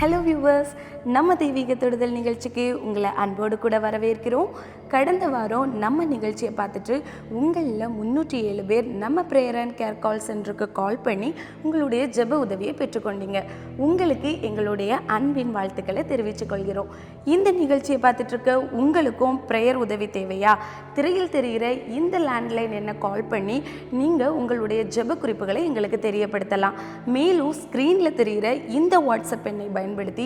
Hello viewers நம்ம தெய்வீக தொடுதல் நிகழ்ச்சிக்கு உங்களை அன்போடு கூட வரவேற்கிறோம். கடந்த வாரம் நம்ம நிகழ்ச்சியை பார்த்துட்டு உங்களில் முந்நூற்றி ஏழு பேர் நம்ம ப்ரேயர் அண்ட் கேர் கால் சென்டருக்கு கால் பண்ணி உங்களுடைய ஜெப உதவியை பெற்றுக்கொண்டீங்க. உங்களுக்கு எங்களுடைய அன்பின் வாழ்த்துக்களை தெரிவித்துக் கொள்கிறோம். இந்த நிகழ்ச்சியை பார்த்துட்ருக்க உங்களுக்கும் ப்ரேயர் உதவி தேவையா? திரையில் தெரிகிற இந்த லேண்ட்லைன் என்ன கால் பண்ணி நீங்கள் உங்களுடைய ஜெப குறிப்புகளை எங்களுக்கு தெரியப்படுத்தலாம். மேலும் ஸ்க்ரீனில் தெரிகிற இந்த வாட்ஸ்அப் எண்ணை பயன்படுத்தி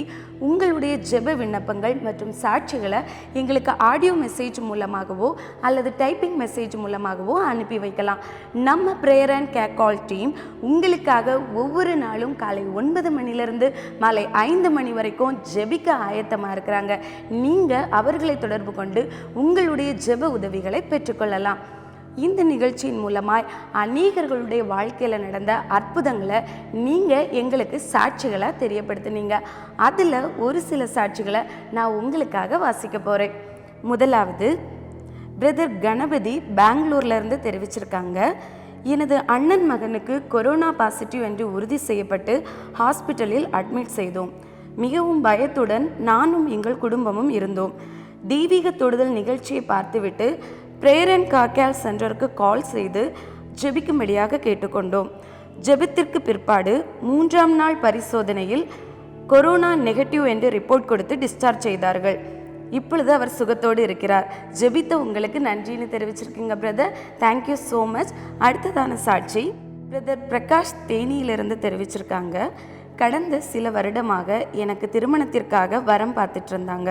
உங்களுடைய ஜெப விண்ணப்பங்கள் மற்றும் சாட்சிகளை எங்களுக்கு ஆடியோ மெசேஜ் மூலமாகவோ அல்லது டைப்பிங் மெசேஜ் மூலமாகவோ அனுப்பி வைக்கலாம். நம்ம prayer and care call team உங்களுக்காக ஒவ்வொரு நாளும் காலை ஒன்பது மணிலிருந்து மாலை ஐந்து மணி வரைக்கும் ஜெபிக்க ஆயத்தமாக இருக்கிறாங்க. நீங்கள் அவர்களை தொடர்பு கொண்டு உங்களுடைய ஜெப உதவிகளை பெற்றுக்கொள்ளலாம். இந்த நிகழ்ச்சியின் மூலமாய் அநேகர்களுடைய வாழ்க்கையில் நடந்த அற்புதங்களை நீங்கள் எங்களுக்கு சாட்சிகளை தெரியப்படுத்துனீங்க. அதில் ஒரு சில சாட்சிகளை நான் உங்களுக்காக வாசிக்க போகிறேன் முதலாவது பிரதர் கணபதி பெங்களூர்லேருந்து தெரிவிச்சிருக்காங்க. எனது அண்ணன் மகனுக்கு கொரோனா பாசிட்டிவ் என்று உறுதி செய்யப்பட்டு ஹாஸ்பிட்டலில் அட்மிட் செய்தோம். மிகவும் பயத்துடன் நானும் எங்கள் குடும்பமும் இருந்தோம். தெய்வீக தொடுதல் நிகழ்ச்சியை பார்த்துவிட்டு பிரேரன் காக்கேல் சென்டருக்கு கால் செய்து ஜெபிக்கும்படியாக கேட்டுக்கொண்டோம். ஜெபத்திற்கு பிற்பாடு மூன்றாம் நாள் பரிசோதனையில் கொரோனா நெகட்டிவ் என்று ரிப்போர்ட் கொடுத்து டிஸ்சார்ஜ் செய்தார்கள். இப்பொழுது அவர் சுகத்தோடு இருக்கிறார். ஜெபித்த உங்களுக்கு நன்றின்னு தெரிவிச்சிருக்கீங்க brother thank you so much அடுத்ததான சாட்சி பிரதர் பிரகாஷ் தேனியிலிருந்து தெரிவிச்சிருக்காங்க. கடந்த சில வருடமாக எனக்கு திருமணத்திற்காக வரம் பார்த்துட்டு இருந்தாங்க.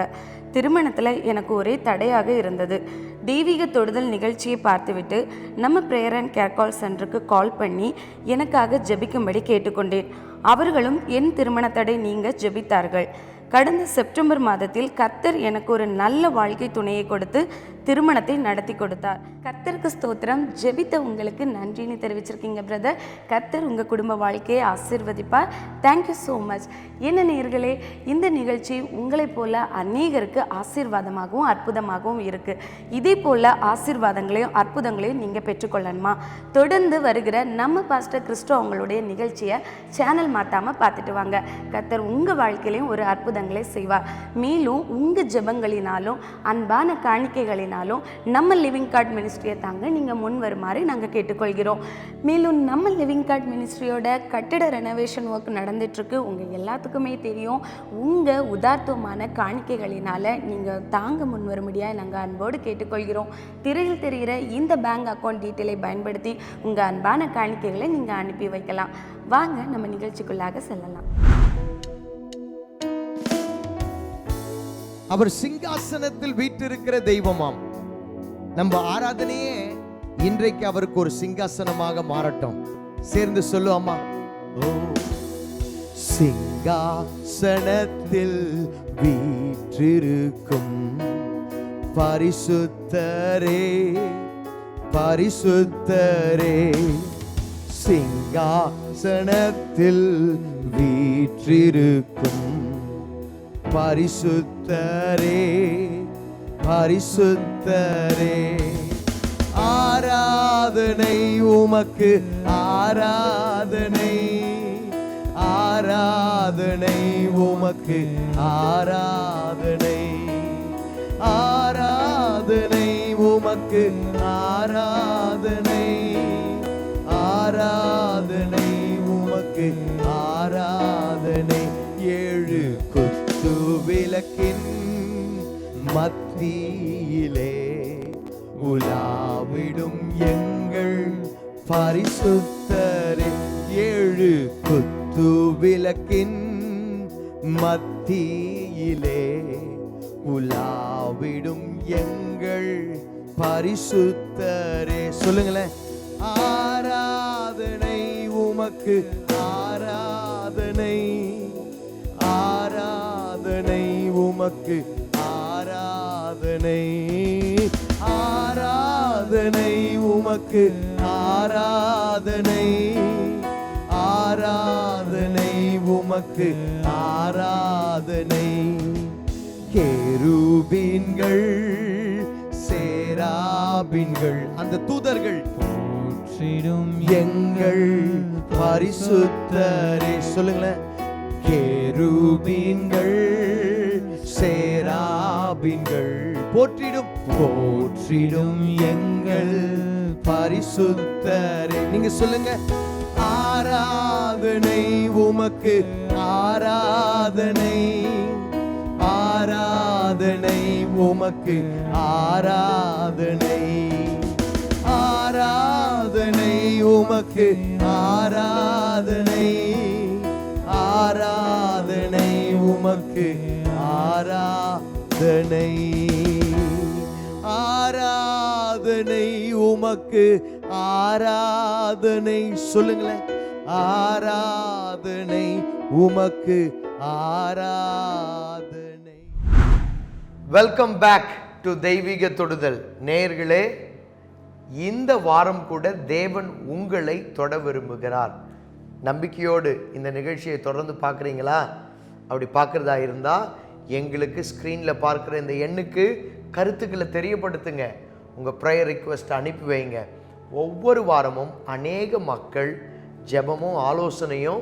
திருமணத்தில் எனக்கு ஒரே தடையாக இருந்தது. தெய்வீக தொடுதல் நிகழ்ச்சியை பார்த்துவிட்டு நம்ம ப்ரேயர் அண்ட் கேர் கால் சென்டருக்கு கால் பண்ணி எனக்காக ஜெபிக்கும்படி கேட்டுக்கொண்டேன். அவர்களும் என் திருமண தடை நீங்க ஜெபித்தார்கள். கடந்த செப்டம்பர் மாதத்தில் கத்தர் எனக்கு ஒரு நல்ல வாழ்க்கை துணையை கொடுத்து திருமணத்தை நடத்தி கொடுத்தார். கர்த்தருக்கு ஸ்தோத்திரம். ஜெபித்த உங்களுக்கு நன்றின்னு தெரிவிச்சிருக்கீங்க பிரதர் கர்த்தர் உங்கள் குடும்ப வாழ்க்கையை ஆசிர்வதிப்பார். தேங்க்யூ ஸோ மச் என்ன நேர்களே இந்த நிகழ்ச்சி உங்களைப் போல அநேகருக்கு ஆசீர்வாதமாகவும் அற்புதமாகவும் இருக்குது இதே போல் ஆசீர்வாதங்களையும் அற்புதங்களையும் நீங்கள் பெற்றுக்கொள்ளணுமா? தொடர்ந்து வருகிற நம்ம பாஸ்டர் கிறிஸ்டோ அவங்களுடைய நிகழ்ச்சியை சேனல் மாற்றாமல் பார்த்துட்டு வாங்க. கர்த்தர் உங்கள் வாழ்க்கையிலையும் ஒரு அற்புதங்களை செய்வார். மேலும் உங்கள் ஜெபங்களினாலும் அன்பான காணிக்கைகளின் காணிக்கைகளினாலும் நம்ம லிவிங் கார்ட் மினிஸ்ட்ரியை தாங்க நீங்கள் முன் வருமாறு நாங்கள் கேட்டுக்கொள்கிறோம். மேலும் நம்ம லிவிங் கார்ட் மினிஸ்ட்ரியோட கட்டிட ரெனோவேஷன் ஒர்க் நடந்துட்டுருக்கு. உங்கள் எல்லாத்துக்குமே தெரியும். உங்கள் உதார்த்தமான காணிக்கைகளினால் நீங்கள் தாங்க முன் வரும்படியாக நாங்கள் அன்போடு கேட்டுக்கொள்கிறோம். திரையில் தெரிகிற இந்த பேங்க் அக்கௌண்ட் டீட்டெயிலை பயன்படுத்தி உங்கள் அன்பான காணிக்கைகளை நீங்கள் அனுப்பி வைக்கலாம். வாங்க நம்ம நிகழ்ச்சிக்குள்ளாக செல்லலாம். அவர் சிங்காசனத்தில் வீற்றிருக்கிற தெய்வமாம். நம்ம ஆராதனையே இன்றைக்கு அவருக்கு ஒரு சிங்காசனமாக மாறட்டும். சேர்ந்து சொல்லுவோமா ஓ சிங்காசனத்தில் வீற்றிருக்கும் பரிசுத்தரே பரிசுத்தரே. சிங்காசனத்தில் வீற்றிருக்கும் பரிசுத்தரே பரிசுத்தரே. ஆராதனை உமக்கு ஆராதனை ஆராதனை உமக்கு ஆராதனை. ஆராதனை உமக்கு ஆராதனை. ஆராதனை உமக்கு ஆராதனை. ஏழு விளக்கின் மத்தியிலே உலாவிடும் எங்கள் பரிசுத்தரின் ஏழு குத்து விளக்கின் மத்தியிலே உலாவிடும் எங்கள் பரிசுத்தரே. சொல்லுங்களேன். ஆராதனை உமக்கு ஆராதனை உமக்கு ஆராதனை ஆராதனை உமக்கு ஆராதனை ஆராதனை உமக்கு ஆராதனை. கேருபீன்கள் சேராபீன்கள் அந்த தூதர்கள் போற்றிடும் எங்கள் பரிசுத்தரே. சொல்லுங்களேன். கேருபீன்கள் சேராபின்கள். போற்றிடும் போற்றிடும் எங்கள் பரிசுத்தரே. நீங்க சொல்லுங்க ஆராதனை உமக்கு ஆராதனை ஆராதனை உமக்கு ஆராதனை ஆராதனை உமக்கு ஆராதனை ஆராதனை உமக்கு ஆராதனை ஆராதனை உமக்கு ஆராதனை. சொல்லுங்களேன். ஆராதனை உமக்கு ஆராதனை. வெல்கம் பேக் டு தெய்வீக தொடுதல். நேர்களே இந்த வாரம் கூட தேவன் உங்களை தொட விரும்புகிறார். நம்பிக்கையோடு இந்த நிகழ்ச்சியை தொடர்ந்து பார்க்குறீங்களா? அப்படி பார்க்குறதா இருந்தால் எங்களுக்கு ஸ்க்ரீனில் பார்க்குற இந்த எண்ணுக்கு கருத்துக்களை தெரியப்படுத்துங்க. உங்கள் ப்ரேயர் ரிக்வெஸ்ட் அனுப்பி வைங்க. ஒவ்வொரு வாரமும் அநேக மக்கள் ஜெபமும் ஆலோசனையும்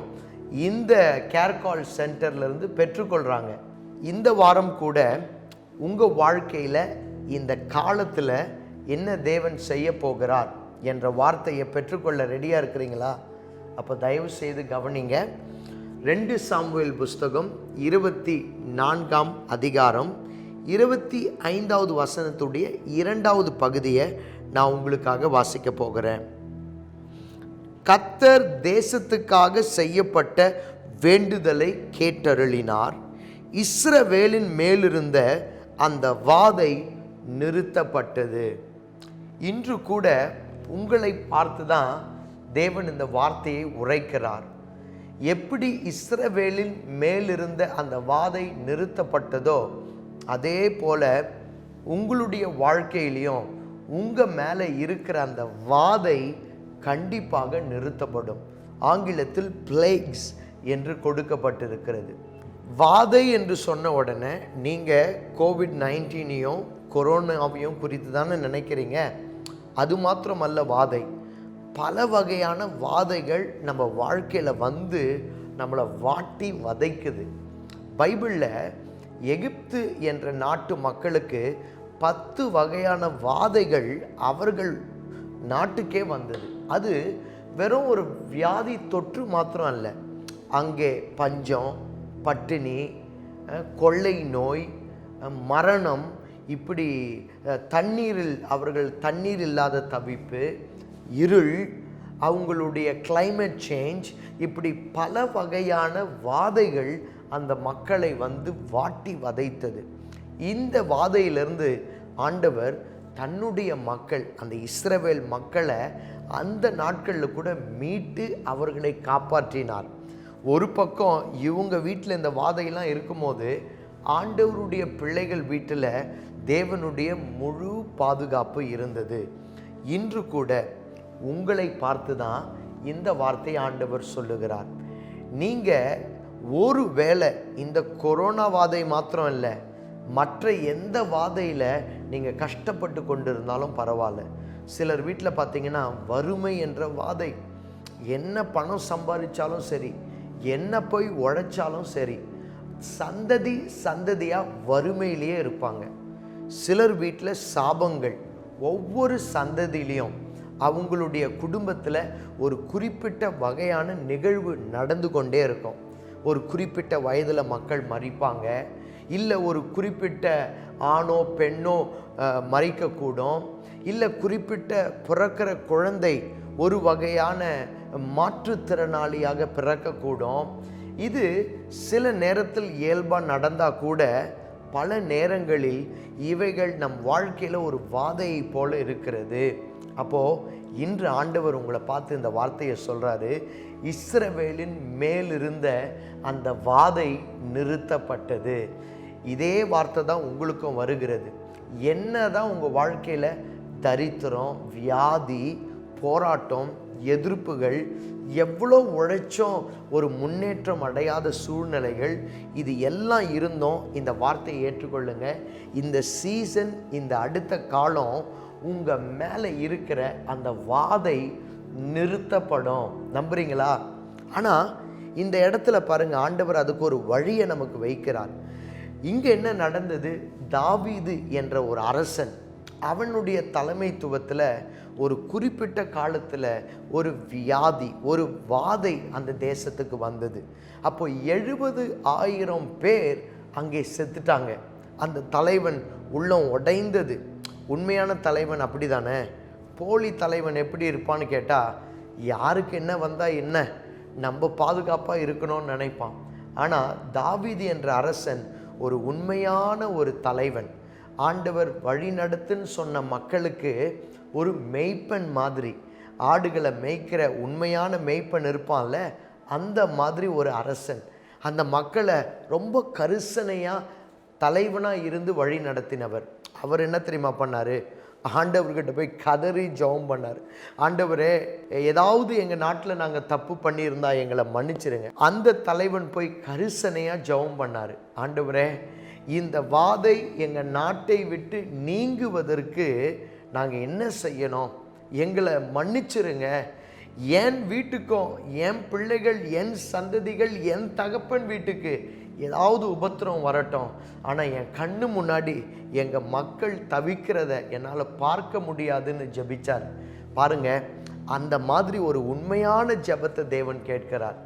இந்த கேர் கால் சென்டர்லேருந்து பெற்றுக்கொள்கிறாங்க இந்த வாரம் கூட உங்கள் வாழ்க்கையில் இந்த காலத்தில் என்ன தேவன் செய்ய போகிறார் என்ற வார்த்தையை பெற்றுக்கொள்ள ரெடியாக இருக்கிறீங்களா? அப்போ தயவு செய்து கவனிங்க. ரெண்டு சாம்புவேல் புஸ்தகம் இருபத்தி நான்காம் அதிகாரம் இருபத்தி ஐந்தாவது வசனத்துடைய இரண்டாவது பகுதியை நான் உங்களுக்காக வாசிக்க போகிறேன். கத்தர் தேசத்துக்காக செய்யப்பட்ட வேண்டுதலை கேட்டருளினார். இஸ்ரவேலின் மேலிருந்த அந்த வாதை நிறுத்தப்பட்டது. இன்று கூட உங்களை பார்த்து தான் தேவன் இந்த வார்த்தையை உரைக்கிறார். எப்படி இஸ்ரவேலின் மேலிருந்த அந்த வாதை நிறுத்தப்பட்டதோ அதே போல் உங்களுடைய வாழ்க்கையிலையும் உங்கள் மேலே இருக்கிற அந்த வாதை கண்டிப்பாக நிறுத்தப்படும். ஆங்கிலத்தில் பிளேக்ஸ் என்று கொடுக்கப்பட்டிருக்கிறது. வாதை என்று சொன்ன உடனே நீங்கள் கோவிட் நைன்டீனையும் கொரோனாவையும் குறித்து தானே நினைக்கிறீங்க? அது மாத்திரமல்ல வாதை. பல வகையான வாதைகள் நம்ம வாழ்க்கையில் வந்து நம்மளை வாட்டி வதைக்குது. பைபிளில் எகிப்து என்ற நாட்டு மக்களுக்கு பத்து வகையான வாதைகள் அவர்கள் நாட்டுக்கே வந்தது. அது வெறும் ஒரு வியாதி தொற்று மாத்திரம் அல்ல. அங்கே பஞ்சம் பட்டினி கொள்ளை நோய் மரணம் இப்படி தண்ணீரில் அவர்கள் தண்ணீர் இல்லாத தவிப்பு இருள் அவங்களுடைய கிளைமேட் சேஞ்ச் இப்படி பல வகையான வாதைகள் அந்த மக்களை வந்து வாட்டி வதைத்தது. இந்த வாதையிலிருந்து ஆண்டவர் தன்னுடைய மக்கள் அந்த இஸ்ரவேல் மக்களை அந்த நாட்களில் கூட மீட்டு அவர்களை காப்பாற்றினார். ஒரு பக்கம் இவங்க வீட்டில் இந்த வாதையெல்லாம் இருக்கும்போது ஆண்டவருடைய பிள்ளைகள் வீட்டில் தேவனுடைய முழு பாதுகாப்பு இருந்தது. இன்று கூட உங்களை பார்த்து தான் இந்த வார்த்தை ஆண்டவர் சொல்லுகிறார். நீங்கள் ஒரு வேளை இந்த கொரோனா வாதை மாத்திரம் இல்லை மற்ற எந்த வாதையில் நீங்கள் கஷ்டப்பட்டு கொண்டு இருந்தாலும் பரவாயில்ல. சிலர் வீட்டில் பார்த்தீங்கன்னா வறுமை என்ற வாதை. என்ன பணம் சம்பாதிச்சாலும் சரி என்ன போய் உழைச்சாலும் சரி சந்ததி சந்ததியாக வறுமையிலேயே இருப்பாங்க. சிலர் வீட்டில் சாபங்கள் ஒவ்வொரு சந்ததியிலையும் அவங்களுடைய குடும்பத்தில் ஒரு குறிப்பிட்ட வகையான நிகழ்வு நடந்து கொண்டே இருக்கும். ஒரு குறிப்பிட்ட வயதில் மக்கள் மறிப்பாங்க. இல்லை ஒரு குறிப்பிட்ட ஆணோ பெண்ணோ மறிக்கக்கூடும். இல்லை குறிப்பிட்ட பிறக்கிற குழந்தை ஒரு வகையான மாற்றுத்திறனாளியாக பிறக்கக்கூடும். இது சில நேரத்தில் இயல்பாக நடந்தால் கூட பல நேரங்களில் இவைகள் நம் வாழ்க்கையில் ஒரு வாதையை போல இருக்கிறது. அப்போது இன்று ஆண்டவர் உங்களை பார்த்து இந்த வார்த்தையை சொல்கிறாரு இஸ்ரவேலின் மேலிருந்த அந்த வாதை நிறுத்தப்பட்டது. இதே வார்த்தை தான் உங்களுக்கும் வருகிறது. என்ன தான் உங்கள் வாழ்க்கையில் தரித்திரம் வியாதி போராட்டம் எதிர்ப்புகள் எவ்வளோ உழைச்சும் ஒரு முன்னேற்றம் அடையாத சூழ்நிலைகள் இது எல்லாம் இருந்தும். இந்த வார்த்தையை ஏற்றுக்கொள்ளுங்க. இந்த சீசன் இந்த அடுத்த காலம் உங்கள் மேலே இருக்கிற அந்த வாதை நிறுத்தப்படும். நம்புறீங்களா? ஆனால் இந்த இடத்துல பாருங்க ஆண்டவர் அதுக்கு ஒரு வழியை நமக்கு வைக்கிறார். இங்கே என்ன நடந்தது? தாவீது என்ற ஒரு அரசன் அவனுடைய தலைமைத்துவத்தில் ஒரு குறிப்பிட்ட காலத்தில் ஒரு வியாதி ஒரு வாதை அந்த தேசத்துக்கு வந்தது. அப்போ எழுபது ஆயிரம் பேர் அங்கே செத்துட்டாங்க. அந்த தலைவன் உள்ளம் உடைந்தது. உண்மையான தலைவன் அப்படி தானே போலி தலைவன் எப்படி இருப்பான்னு கேட்டால் யாருக்கு என்ன வந்தால் என்ன? நம்ம பாதுகாப்பாக இருக்கணும்னு நினைப்பான். ஆனால் தாவிதி என்ற அரசன் ஒரு உண்மையான ஒரு தலைவன். ஆண்டவர் வழிநடத்துன்னு சொன்ன மக்களுக்கு ஒரு மெய்ப்பன் மாதிரி. ஆடுகளை மேய்க்கிற உண்மையான மெய்ப்பன் இருப்பான்ல அந்த மாதிரி ஒரு அரசன். அந்த மக்களை ரொம்ப கரிசனையாக தலைவனாக இருந்து வழி நடத்தினவர். அவர் என்ன தெரியுமா பண்ணார்? ஆண்டவர்கிட்ட போய் கதறி ஜெபம் பண்ணார். ஆண்டவரே ஏதாவது எங்கள் நாட்டில் நாங்கள் தப்பு பண்ணியிருந்தா எங்களை மன்னிச்சிருங்க. அந்த தலைவன் போய் கரிசனையாக ஜெபம் பண்ணார். ஆண்டவரே இந்த வாதை எங்கள் நாட்டை விட்டு நீங்குவதற்கு நாங்கள் என்ன செய்யணும்? எங்களை மன்னிச்சிருங்க. என் வீட்டுக்கும் என் பிள்ளைகள் என் சந்ததிகள் என் தகப்பன் வீட்டுக்கு ஏதாவது உபத்திரம் வரட்டும். ஆனால் என் கண்ணு முன்னாடி எங்கள் மக்கள் தவிக்கிறத என்னால் பார்க்க முடியாதுன்னு ஜபிச்சார். பாருங்க அந்த மாதிரி ஒரு உண்மையான ஜெபத்தை தேவன் கேட்கிறார்.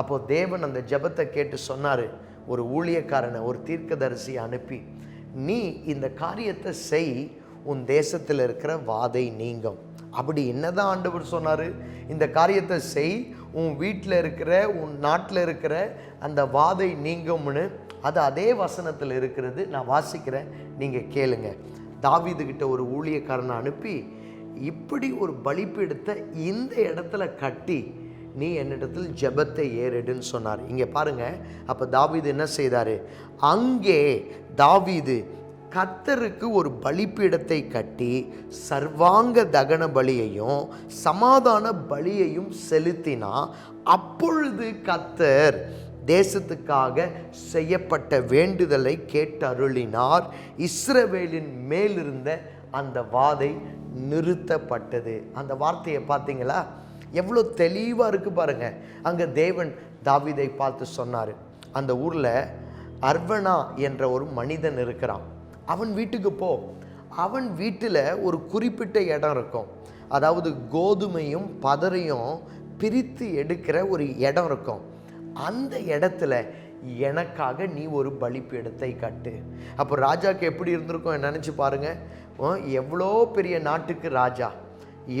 அப்போ தேவன் அந்த ஜெபத்தை கேட்டு சொன்னார். ஒரு ஊழியக்காரனை ஒரு தீர்க்கதரிசி அனுப்பி நீ இந்த காரியத்தை செய் உன் தேசத்தில் இருக்கிற வாதை நீங்கும். அப்படி என்னதான் ஆண்டவர் சொன்னார்? இந்த காரியத்தை செய் உன் வீட்டில் இருக்கிற உன் நாட்டில் இருக்கிற அந்த வாதை நீங்கும்னு. அது அதே வசனத்தில் இருக்கிறது. நான் வாசிக்கிறேன் நீங்கள் கேளுங்க. தாவிதுகிட்ட ஒரு ஊழியக்காரனை அனுப்பி இப்படி ஒரு பலிப்பீடத்தை இந்த இடத்துல கட்டி நீ என்னிடத்தில் ஜெபத்தை ஏறிடுன்னு சொன்னார். இங்கே பாருங்க அப்போ தாவீது என்ன செய்தார்? அங்கே தாவீது கத்தருக்கு ஒரு பலிப்பீடத்தை கட்டி சர்வாங்க தகன பலியையும் சமாதான பலியையும் செலுத்தினா அப்பொழுது கத்தர் தேசத்துக்காக செய்யப்பட்ட வேண்டுதலை கேட்டருளினார். இஸ்ரவேலின் மேலிருந்த அந்த வாதை நிறுத்தப்பட்டது. அந்த வார்த்தையை பார்த்தீங்களா? எவ்வளோ தெளிவாக இருக்கு பாருங்க. அங்கே தேவன் தாவிதை பார்த்து சொன்னார். அந்த ஊரில் அர்வனா என்ற ஒரு மனிதன் இருக்கிறான். அவன் வீட்டுக்கு போ. அவன் வீட்டில் ஒரு குறிப்பிட்ட இடம் இருக்கும். அதாவது கோதுமையும் பதரையும் பிரித்து எடுக்கிற ஒரு இடம் இருக்கும். அந்த இடத்துல எனக்காக நீ ஒரு பலிப்பீடத்தை கட்டு. அப்போ ராஜாக்கு எப்படி இருந்திருக்கும் நினச்சி பாருங்கள் எவ்வளோ பெரிய நாட்டுக்கு ராஜா.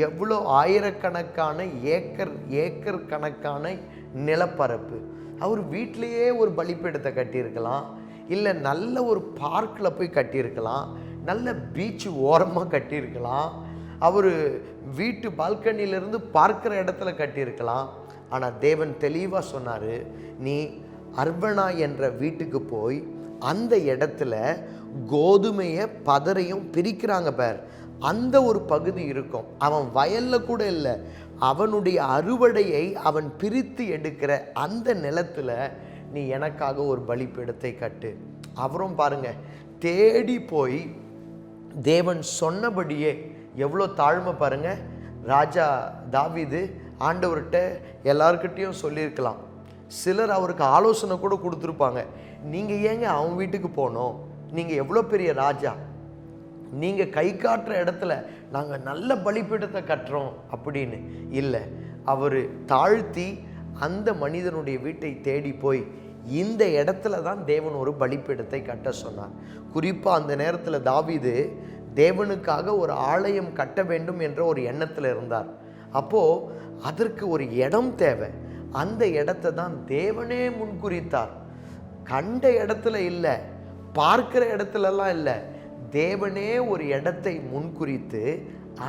எவ்வளோ ஆயிரக்கணக்கான ஏக்கர் ஏக்கர் கணக்கான நிலப்பரப்பு. அவர் வீட்டிலேயே ஒரு பலிப்பீடத்தை கட்டியிருக்கலாம். இல்லை நல்ல ஒரு பார்க்கில் போய் கட்டியிருக்கலாம். நல்ல பீச் ஓரமாக கட்டியிருக்கலாம். அவர் வீட்டு பால்கனியிலிருந்து பார்க்குற இடத்துல கட்டியிருக்கலாம். ஆனால் தேவன் தெளிவாக சொன்னார் நீ அர்பனா என்ற வீட்டுக்கு போய் அந்த இடத்துல கோதுமையை பதறையும் பிரிக்கிறாங்க பார். அந்த ஒரு பகுதி இருக்கும். அவன் வயலில் கூட இல்லை. அவனுடைய அறுவடையை அவன் பிரித்து எடுக்கிற அந்த நிலத்தில் நீ எனக்காக ஒரு பலிப்பீடத்தை கட்டு. அவரும் பாருங்க தேடி போய் தேவன் சொன்னபடியே எவ்வளோ தாழ்மை பாருங்க. ராஜா தாவிது ஆண்டவர்கிட்ட எல்லாருக்கிட்டேயும் சொல்லியிருக்கலாம். சிலர் அவருக்கு ஆலோசனை கூட கொடுத்துருப்பாங்க. நீங்கள் ஏங்க அவன் வீட்டுக்கு போனோம்? நீங்கள் எவ்வளோ பெரிய ராஜா? நீங்கள் கை காட்டுற இடத்துல நாங்கள் நல்ல பலிப்பீடத்தை கட்டுறோம் அப்படின்னு. இல்லை அவர் தாழ்த்தி அந்த மனிதனுடைய வீட்டை தேடி போய் இந்த இடத்துல தான் தேவன் ஒரு பலிப்பீடத்தை கட்ட சொன்னார். குறிப்பாக அந்த நேரத்தில் தாவிது தேவனுக்காக ஒரு ஆலயம் கட்ட வேண்டும் என்ற ஒரு எண்ணத்தில் இருந்தார். அப்போது அதற்கு ஒரு இடம் தேவை. அந்த இடத்தை தான் தேவனே முன்குறித்தார். கண்ட இடத்துல இல்லை பார்க்கிற இடத்துலலாம் இல்லை. தேவனே ஒரு இடத்தை முன்குறித்து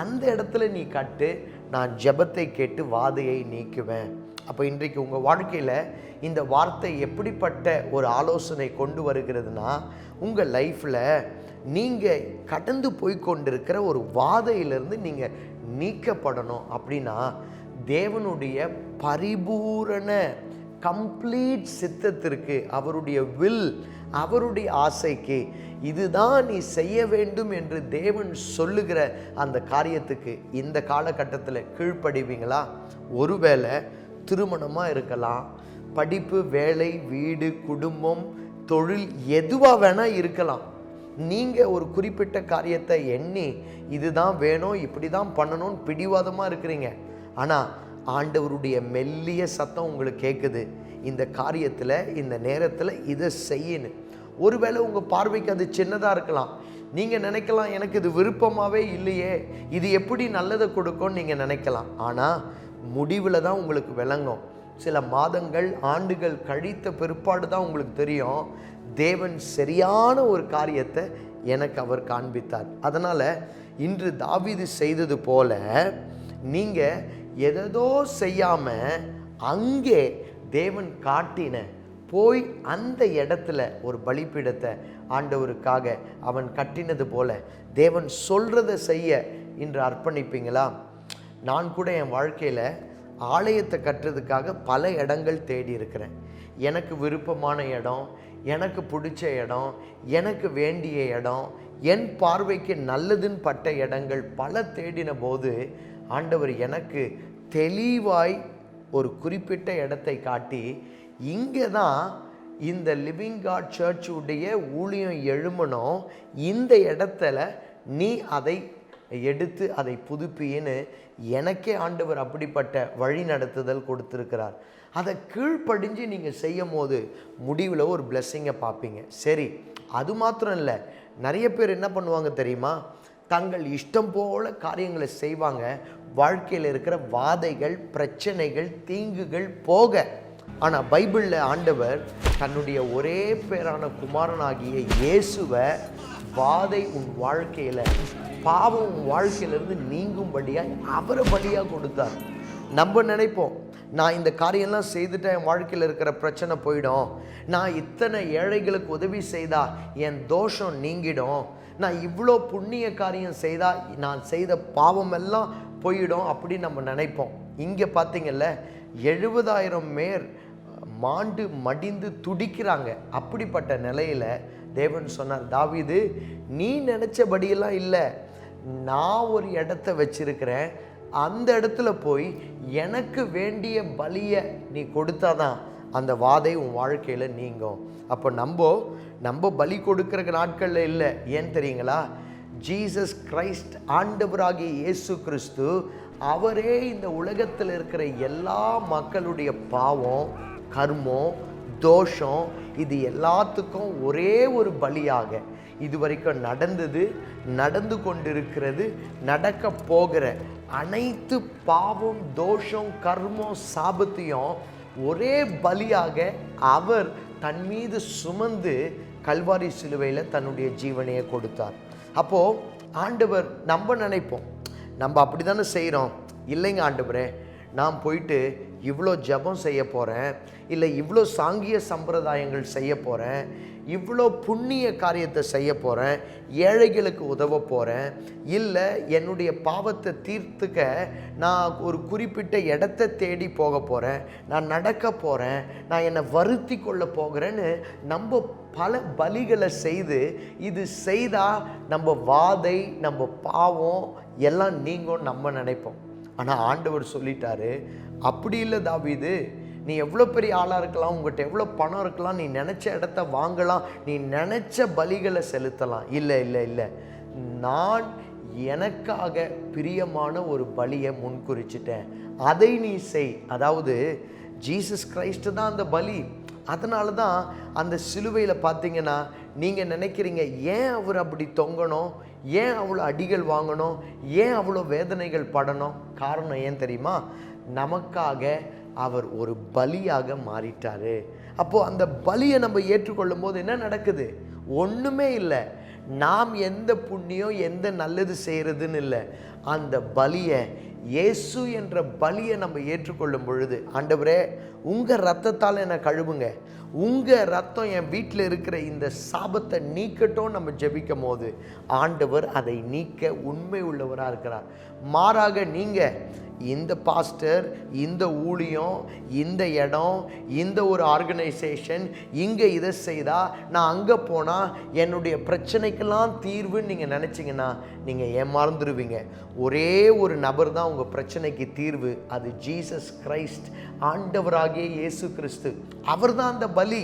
அந்த இடத்துல நீ கட்டு நான் ஜெபத்தை கேட்டு வாதையை நீக்குவேன். அப்போ இன்றைக்கு உங்கள் வாழ்க்கையில் இந்த வார்த்தை எப்படிப்பட்ட ஒரு ஆலோசனை கொண்டு வருகிறதுனா உங்கள் லைஃப்பில் நீங்கள் கடந்து போய் கொண்டிருக்கிற ஒரு வாதையிலிருந்து நீங்கள் நீக்கப்படணும் அப்படின்னா தேவனுடைய பரிபூரண கம்ப்ளீட் சித்தத்திற்கு அவருடைய வில் அவருடைய ஆசைக்கு இதுதான் நீ செய்ய வேண்டும் என்று தேவன் சொல்லுகிற அந்த காரியத்துக்கு இந்த காலகட்டத்தில் கீழ்ப்படிவீங்களா? ஒருவேளை திருமணமாக இருக்கலாம். படிப்பு வேலை வீடு குடும்பம் தொழில் எதுவாக வேணால் இருக்கலாம். நீங்கள் ஒரு குறிப்பிட்ட காரியத்தை எண்ணி இதுதான் வேணும் இப்படி தான் பண்ணணும்னு பிடிவாதமாக இருக்கிறீங்க. ஆனால் ஆண்டவருடைய மெல்லிய சத்தம் உங்களுக்கு கேட்குது இந்த காரியத்தில் இந்த நேரத்தில் இதை செய்யணும். ஒருவேளை உங்கள் பார்வைக்கு அது சின்னதாக இருக்கலாம். நீங்கள் நினைக்கலாம் எனக்கு இது விருப்பமாகவே இல்லையே. இது எப்படி நல்லதை கொடுக்கும்னு நீங்கள் நினைக்கலாம். ஆனால் முடிவில் தான் உங்களுக்கு விளங்கும். சில மாதங்கள் ஆண்டுகள் கழித்த பிற்பாடு தான் உங்களுக்கு தெரியும். தேவன் சரியான ஒரு காரியத்தை எனக்கு அவர் காண்பித்தார். அதனால் இன்று தாவிது செய்தது போல நீங்கள் எதோ செய்யாமல் அங்கே தேவன் காட்டின போய் அந்த இடத்துல ஒரு பலிப்பீடத்தை ஆண்டவருக்காக அவன் கட்டினது போல தேவன் சொல்கிறத செய்ய இன்று அர்ப்பணிப்பீங்களா? நான் கூட என் வாழ்க்கையில் ஆலயத்தை கட்டுறதுக்காக பல இடங்கள் தேடி இருக்கிறேன். எனக்கு விருப்பமான இடம் எனக்கு பிடிச்ச இடம் எனக்கு வேண்டிய இடம் என் பார்வைக்கு நல்லதுன்னு பட்ட இடங்கள் பல தேடின போது ஆண்டவர் எனக்கு தெளிவாய் ஒரு குறிப்பிட்ட இடத்தை காட்டி இங்கே தான் இந்த லிவிங் காட் சர்ச் ஊழியம் எழுமணும் இந்த இடத்துல நீ அதை எடுத்து அதை புதுப்பின்னு எனக்கே ஆண்டவர் அப்படிப்பட்ட வழி நடத்துதல் கொடுத்துருக்கிறார். அதை கீழ்ப்படிஞ்சு நீங்கள் செய்யும் போது முடிவில் ஒரு பிளெஸ்ஸிங்கை பார்ப்பீங்க சரி அது மாத்திரம் இல்லை நிறைய பேர் என்ன பண்ணுவாங்க தெரியுமா? தங்கள் இஷ்டம் போல காரியங்களை செய்வாங்க. வாழ்க்கையில் இருக்கிற வாதைகள் பிரச்சனைகள் தீங்குகள் போக. ஆனால் பைபிளில் ஆண்டவர் தன்னுடைய ஒரே பேரான குமாரனாகிய இயேசுவை வாதை உன் வாழ்க்கையில் பாவம் உன் வாழ்க்கையிலிருந்து நீங்கும்படியாக அவரை பலியாக கொடுத்தார். நம்ம நினைப்போம் நான் இந்த காரியம்லாம் செய்துட்டேன் என் வாழ்க்கையில் இருக்கிற பிரச்சனை போயிடும். நான் இத்தனை ஏழைகளுக்கு உதவி செய்தா என் தோஷம் நீங்கிடும். நான் இவ்வளோ புண்ணிய காரியம் செய்தால் நான் செய்த பாவம் எல்லாம் போயிடும் அப்படின்னு நம்ம நினைப்போம். இங்கே பார்த்தீங்கல்ல எழுபதாயிரம் பேர் மாண்டு மடிந்து துடிக்கிறாங்க. அப்படிப்பட்ட நிலையில் தேவன் சொன்னார் தாவிது நீ நினச்சபடியெல்லாம் இல்லை. நான் ஒரு இடத்த வச்சிருக்கிறேன். அந்த இடத்துல போய் எனக்கு வேண்டிய பலியை நீ கொடுத்தாதான் அந்த வாதை உன் வாழ்க்கையில் நீங்கும். அப்போ நம்ம நம்ம பலி கொடுக்குற நாட்களில் இல்லை. ஏன் தெரியுங்களா? ஜீசஸ் கிரைஸ்ட் ஆண்டவராகிய இயேசு கிறிஸ்து அவரே இந்த உலகத்தில் இருக்கிற எல்லா மக்களுடைய பாவம் கர்மம் தோஷம் இது எல்லாத்துக்கும் ஒரே ஒரு பலியாக. இது வரைக்கும் நடந்தது நடந்து கொண்டிருக்கிறது நடக்க போகிற அனைத்து பாவம் தோஷம் கர்மம் சாபத்தையும் ஒரே பலியாக அவர் தன் மீது சுமந்து கல்வாரி சிலுவையில் தன்னுடைய ஜீவனையை கொடுத்தார். அப்போது ஆண்டவர் நம்ம நினைப்போம். நம்ம அப்படி தானே செய்கிறோம் இல்லைங்க ஆண்டவரே நான் போயிட்டு இவ்வளோ ஜெபம் செய்ய போகிறேன் இல்லை இவ்வளோ சாங்கிய சம்பிரதாயங்கள் செய்ய போகிறேன் இவ்வளோ புண்ணிய காரியத்தை செய்ய போகிறேன் ஏழைகளுக்கு உதவ போகிறேன் இல்லை என்னுடைய பாவத்தை தீர்த்துக்க நான் ஒரு குறிப்பிட்ட இடத்த தேடி போக போகிறேன் நான் நடக்க போகிறேன் நான் என்னை வருத்தி கொள்ள போகிறேன்னு நம்ம பல பலிகளை செய்து இது செய்தால் நம்ம வாதை நம்ம பாவம் எல்லாம் நீங்கும் நம்ம நினைப்போம். ஆனால் ஆண்டவர் சொல்லிட்டாரு அப்படி இல்லை தாவிது. நீ எவ்வளோ பெரிய ஆளாக இருக்கலாம் உங்கள்கிட்ட எவ்வளோ பணம் இருக்கலாம் நீ நினச்ச இடத்த வாங்கலாம் நீ நினச்ச பலிகளை செலுத்தலாம். இல்லை இல்லை இல்லை. நான் எனக்காக பிரியமான ஒரு பலியை முன்குறிச்சிட்டேன். அதை நீ செய். அதாவது ஜீசஸ் கிரைஸ்ட் தான் அந்த பலி. அதனால தான் அந்த சிலுவையில் பார்த்தீங்கன்னா நீங்கள் நினைக்கிறீங்க ஏன் அவர் அப்படி தொங்கணும்? ஏன் அவ்வளோ அடிகள் வாங்கணும்? ஏன் அவ்வளோ வேதனைகள் படணும்? காரணம் ஏன் தெரியுமா? நமக்காக அவர் ஒரு பலியாக மாறிட்டார். அப்போது அந்த பலியை நம்ம ஏற்றுக்கொள்ளும் போது என்ன நடக்குது? ஒன்றுமே இல்லை. நாம் எந்த புண்ணியம் எந்த நல்லது செய்கிறதுன்னு இல்லை. அந்த பலியை இயேசு என்ற பலியை நம்ம ஏற்றுக்கொள்ளும் பொழுது ஆண்டவரே உங்கள் ரத்தத்தால் என்னை கழுவுங்க. உங்கள் ரத்தம் என் வீட்டில் இருக்கிற இந்த சாபத்தை நீக்கட்டும் நம்ம ஜெபிக்கும் போது ஆண்டவர் அதை நீக்க உண்மை உள்ளவராக இருக்கிறார். மாறாக நீங்கள் இந்த பாஸ்டர் இந்த ஊழியம் இந்த இடம் இந்த ஒரு ஆர்கனைசேஷன் இங்கே இதை செய்தால் நான் அங்கே போனால் என்னுடைய பிரச்சனைக்கெல்லாம் தீர்வுன்னு நீங்கள் நினச்சிங்கன்னா நீங்கள் ஏமாந்துருவீங்க. ஒரே ஒரு நபர் தான் உங்கள் பிரச்சனைக்கு தீர்வு. அது ஜீசஸ் கிரைஸ்ட் ஆண்டவராகிய இயேசு கிறிஸ்து. அவர் தான் அந்த பலி.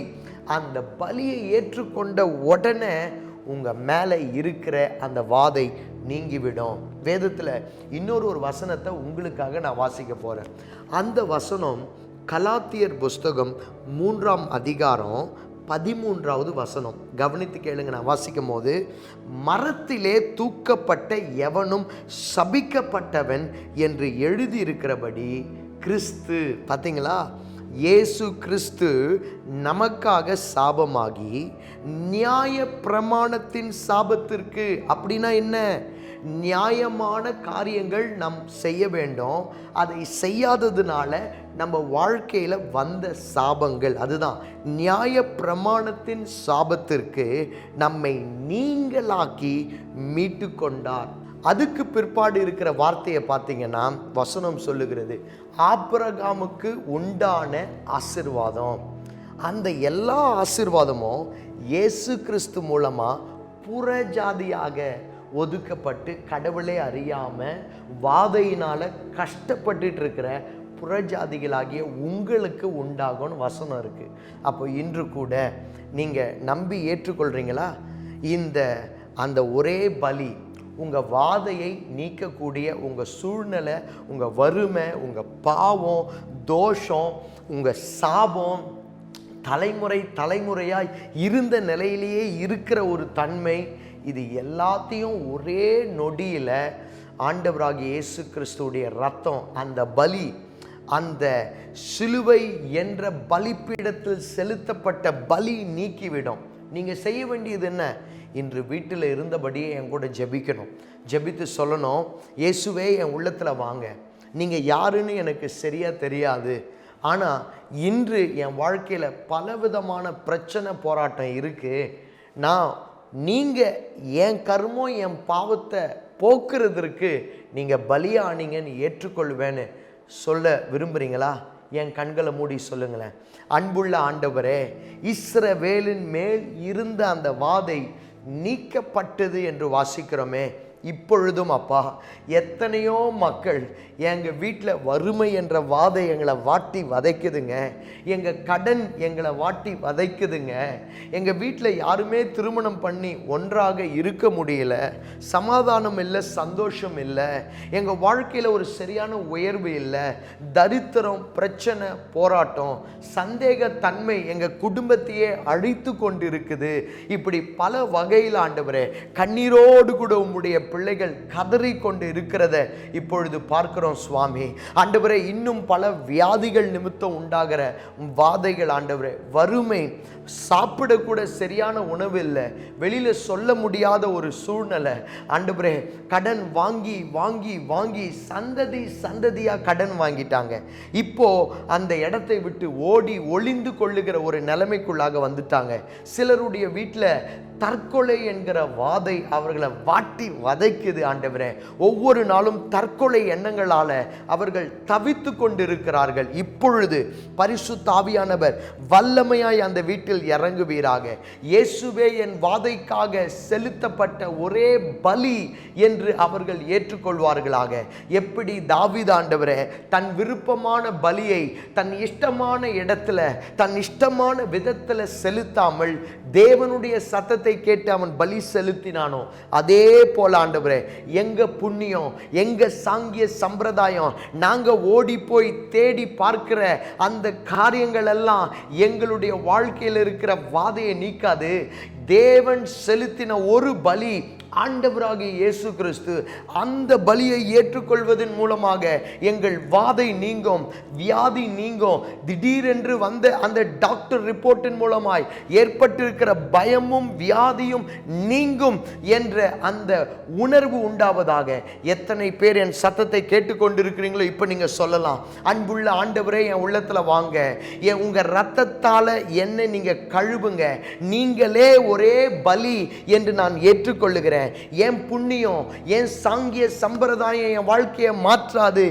அந்த பலியை ஏற்றுக்கொண்ட உடனே உங்கள் மேலே இருக்கிற அந்த வாதை நீங்கிவிடும். வேதத்தில் இன்னொரு ஒரு வசனத்தை உங்களுக்காக நான் வாசிக்க போகிறேன் அந்த வசனம் கலாத்தியர் புஸ்தகம் மூன்றாம் அதிகாரம் பதிமூன்றாவது வசனம். கவனித்து கேளுங்க நான் வாசிக்கும் போது மரத்திலே தூக்கப்பட்ட எவனும் சபிக்கப்பட்டவன் என்று எழுதியிருக்கிறபடி கிறிஸ்து பார்த்தீங்களா இயேசு கிறிஸ்து நமக்காக சாபமாகி நியாய பிரமாணத்தின் சாபத்திற்கு அப்படின்னா என்ன? நியாயமான காரியங்கள் நாம் செய்ய வேண்டும். அதை செய்யாததுனால நம்ம வாழ்க்கையில் வந்த சாபங்கள் அதுதான். நியாய பிரமாணத்தின் சாபத்திற்கு நம்மை நீங்களாக்கி மீட்டு கொண்டார். அதுக்கு பிற்பாடு இருக்கிற வார்த்தையை பார்த்தீங்கன்னா வசனம் சொல்லுகிறது ஆப்ரகாமுக்கு உண்டான ஆசிர்வாதம். அந்த எல்லா ஆசிர்வாதமும் இயேசு கிறிஸ்து மூலமாக புறஜாதியாக ஒதுக்கப்பட்டு கடவுளே அறியாமல் வாதையினால் கஷ்டப்பட்டுட்டு இருக்கிற புறஜாதிகளாகிய உங்களுக்கு உண்டாகும்னு வசனம் இருக்குது அப்போ இன்று கூட நீங்கள் நம்பி ஏற்றுக்கொள்கிறீங்களா இந்த அந்த ஒரே பலி உங்கள் வாதையை நீக்கக்கூடிய உங்கள் சூழ்நிலை உங்கள் வறுமை உங்கள் பாவம் தோஷம் உங்கள் சாபம் தலைமுறை தலைமுறையாய் இருந்த நிலையிலேயே இருக்கிற ஒரு தன்மை இது எல்லாத்தையும் ஒரே நொடியில் ஆண்டவராகி இயேசு கிறிஸ்துவுடைய ரத்தம் அந்த பலி அந்த சிலுவை என்ற பலிப்பீடத்தில் செலுத்தப்பட்ட பலி நீக்கிவிடும். நீங்கள் செய்ய வேண்டியது என்ன? இன்று வீட்டில் இருந்தபடியே என் கூட ஜெபிக்கணும். ஜெபித்து சொல்லணும் இயேசுவே என் உள்ளத்தில் வாங்க. நீங்கள் யாருன்னு எனக்கு சரியாக தெரியாது. ஆனால் இன்று என் வாழ்க்கையில் பலவிதமான பிரச்சனை போராட்டம் இருக்குது நான் நீங்கள் என் கர்மம் என் பாவத்தை போக்குறதற்கு நீங்கள் பலியானீங்கன்னு ஏற்றுக்கொள்வேன்னு சொல்ல விரும்புகிறீங்களா என் கண்களை மூடி சொல்லுங்களேன். அன்புள்ள ஆண்டவரே இஸ்ரவேலின் மேல் இருந்த அந்த வாதை நீக்கப்பட்டது என்று வாசிக்கிறோமே. இப்பொழுதும் அப்பா எத்தனையோ மக்கள் எங்கள் வீட்டில் வறுமை என்ற வாதை எங்களை வாட்டி வதைக்குதுங்க. எங்கள் கடன் எங்களை வாட்டி வதைக்குதுங்க. எங்கள் வீட்டில் யாருமே திருமணம் பண்ணி ஒன்றாக இருக்க முடியல. சமாதானம் இல்லை சந்தோஷம் இல்லை. எங்கள் வாழ்க்கையில் ஒரு சரியான உயர்வு இல்லை. தரித்திரம் பிரச்சனை போராட்டம் சந்தேகத்தன்மை எங்கள் குடும்பத்தையே அழித்து கொண்டு இருக்குது இப்படி பல வகையில் ஆண்டவரே கண்ணீரோடு கூட உம்முடைய பிள்ளைகள் கதறி கொண்டு இருக்கிறத இப்பொழுது பார்க்கிறோம் சுவாமி. ஆண்டவரே இன்னும் பல வியாதிகள் நிமித்தம் உண்டாகிற வாதைகள் ஆண்டவரே வறுமை சாப்பிடக்கூட சரியான உணவு இல்லை வெளியில் சொல்ல முடியாத ஒரு சூழ்நிலை. ஆண்டவரே கடன் வாங்கி வாங்கி வாங்கி சந்ததி சந்ததியாக கடன் வாங்கிட்டாங்க. இப்போ அந்த இடத்தை விட்டு ஓடி ஒளிந்து கொள்ளுகிற ஒரு நிலைமைக்குள்ளாக வந்துட்டாங்க. சிலருடைய வீட்டில் தற்கொலை என்கிற வாதை அவர்களை வாட்டி விதைக்குது ஆண்டவரே. ஒவ்வொரு நாளும் தற்கொலை எண்ணங்களால் அவர்கள் தவித்து கொண்டிருக்கிறார்கள். இப்பொழுது பரிசு தாவியானவர் வல்லமையாய் அந்த வீட்டில் இறங்குவீராக. இயேசுவே என் வாதைக்காக செலுத்தப்பட்ட ஒரே பலி என்று அவர்கள் ஏற்றுக்கொள்வார்களாக. எப்படி தாவிதாண்டவரே தன் விருப்பமான பலியை தன் இஷ்டமான இடத்துல தன் இஷ்டமான விதத்தில் செலுத்தாமல் தேவனுடைய சத்தத்தை கேட்டு அவன் பலி செலுத்தினானோ அதே போல ஆண்டவரே எங்க புண்ணியம் எங்க சாங்கிய சம்பிரதாயம் நாங்க ஓடி போய் தேடி பார்க்கிற அந்த காரியங்கள் எல்லாம் எங்களுடைய வாழ்க்கையில் இருக்கிற வாதையை நீக்காது. தேவன் செலுத்தின ஒரு பலி ஆண்டவராகிய இயேசு கிறிஸ்து அந்த பலியை ஏற்றுக்கொள்வதன் மூலமாக எங்கள் வாதை நீங்கும் வியாதி நீங்கும். திடீரென்று வந்த அந்த டாக்டர் ரிப்போர்ட்டின் மூலமாய் ஏற்பட்டிருக்கிற பயமும் வியாதியும் நீங்கும் என்ற அந்த உணர்வு உண்டாவதாக எத்தனை பேர் என் சத்தத்தை கேட்டுக்கொண்டிருக்கிறீங்களோ இப்போ நீங்கள் சொல்லலாம். அன்புள்ள ஆண்டவரே என் உள்ளத்தில் வாங்க. என் உங்கள் ரத்தத்தால் என்னை நீங்கள் கழுவுங்க. நீங்களே ஒரே பலி என்று நான் ஏற்றுக்கொள்ளுகிறேன். என் புண்ணியம் என் சாங்கிய சம்பிரதாயம் என் வாழ்க்கையை மாற்றாது.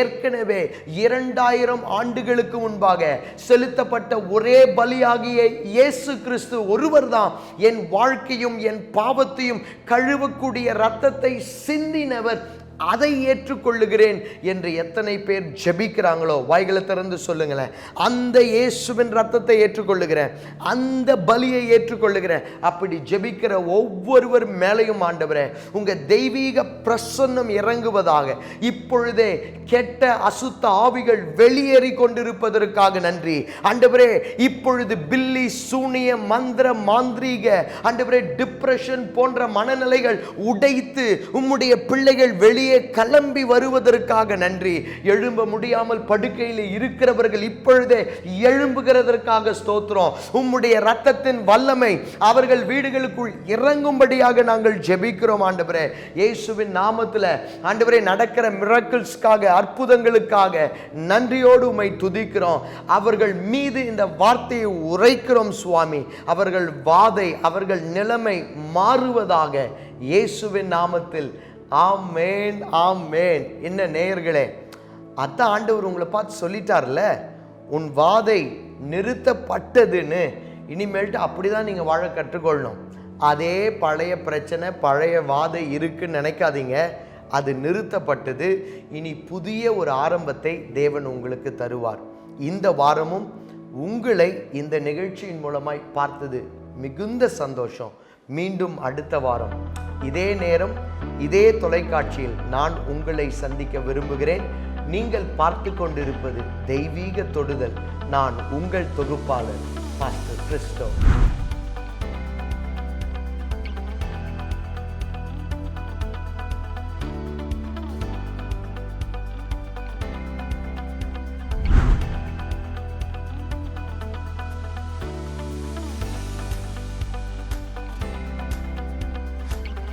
ஏற்கனவே இரண்டாயிரம் ஆண்டுகளுக்கு முன்பாக செலுத்தப்பட்ட ஒரே பலியாகிய இயேசு கிறிஸ்து ஒருவர்தான் என் வாழ்க்கையும் என் பாவத்தையும் கழுவக்கூடிய ரத்தத்தை சிந்தினவர் அதை ஏற்றுக்கொள்ளுகிறேன் என்று எத்தனை பேர் ஜெபிக்கிறாங்களோ வாய்களை திறந்து சொல்லுங்களேன். அந்த இயேசுவின் ரத்தத்தை ஏற்றுக்கொள்ளுகிறேன். அந்த பலியை ஏற்றுக்கொள்ளுகிறேன். அப்படி ஜெபிக்கிற ஒவ்வொருவர் மேலையும் ஆண்டவரே உங்க தெய்வீக பிரசன்னம் இறங்குவதாக. இப்பொழுதே கெட்ட அசுத்த ஆவிகள் வெளியேறி கொண்டிருப்பதற்காக நன்றி. ஆண்டவரே இப்பொழுது பில்லி சூனிய மந்திர மாந்திரீக ஆண்டவரே டிப்ரெஷன் போன்ற மனநிலைகள் உடைத்து உம்முடைய பிள்ளைகள் வெளியே கிளம்பி வருவதற்காக நன்றி. எழும்ப முடியாமல் படுக்கையில் இருக்கிறவர்கள் இப்பொழுதே எழும்புகிறதற்காக ஸ்தோத்திரம். உம்முடைய ரத்தத்தின் வல்லமை அவர்கள் வீடுகளுக்குள் இறங்கும்படியாக நாங்கள் ஜெபிக்கிறோம் ஆண்டவரே. இயேசுவின் நாமத்தில் ஆண்டவரே நடக்கிற மிரக்கிள்ஸ்க்காக அற்புதங்களுக்காக நன்றியோடு உமை துதிக்கிறோம். அவர்கள் மீது இந்த வார்த்தையை உரைக்கிறோம் சுவாமி. அவர்கள் வாதை அவர்கள் நிலைமை மாறுவதாக இயேசுவின் நாமத்தில் ஆமேன் ஆமேன். என்ன நேயர்களே அதான் ஆண்டவர் உங்களை பார்த்து சொல்லிட்டார்ல உன் வாதை நிறுத்தப்பட்டதுன்னு. இனிமேல்ட்டு அப்படி தான் நீங்கள் வாழ கற்றுக்கொள்ளணும். அதே பழைய பிரச்சனை பழைய வாதை இருக்குன்னு நினைக்காதீங்க. அது நிறுத்தப்பட்டது. இனி புதிய ஒரு ஆரம்பத்தை தேவன் உங்களுக்கு தருவார். இந்த வாரமும் உங்களை இந்த நிகழ்ச்சியின் மூலமாய் பார்த்தது மிகுந்த சந்தோஷம். மீண்டும் அடுத்த வாரம். இதே நேரம் இதே தொலைக்காட்சியில் நான் உங்களை சந்திக்க விரும்புகிறேன். நீங்கள் பார்த்து கொண்டிருப்பது தெய்வீக தொடுதல். நான் உங்கள் தொகுப்பாளர் பாஸ்டர் கிறிஸ்டோ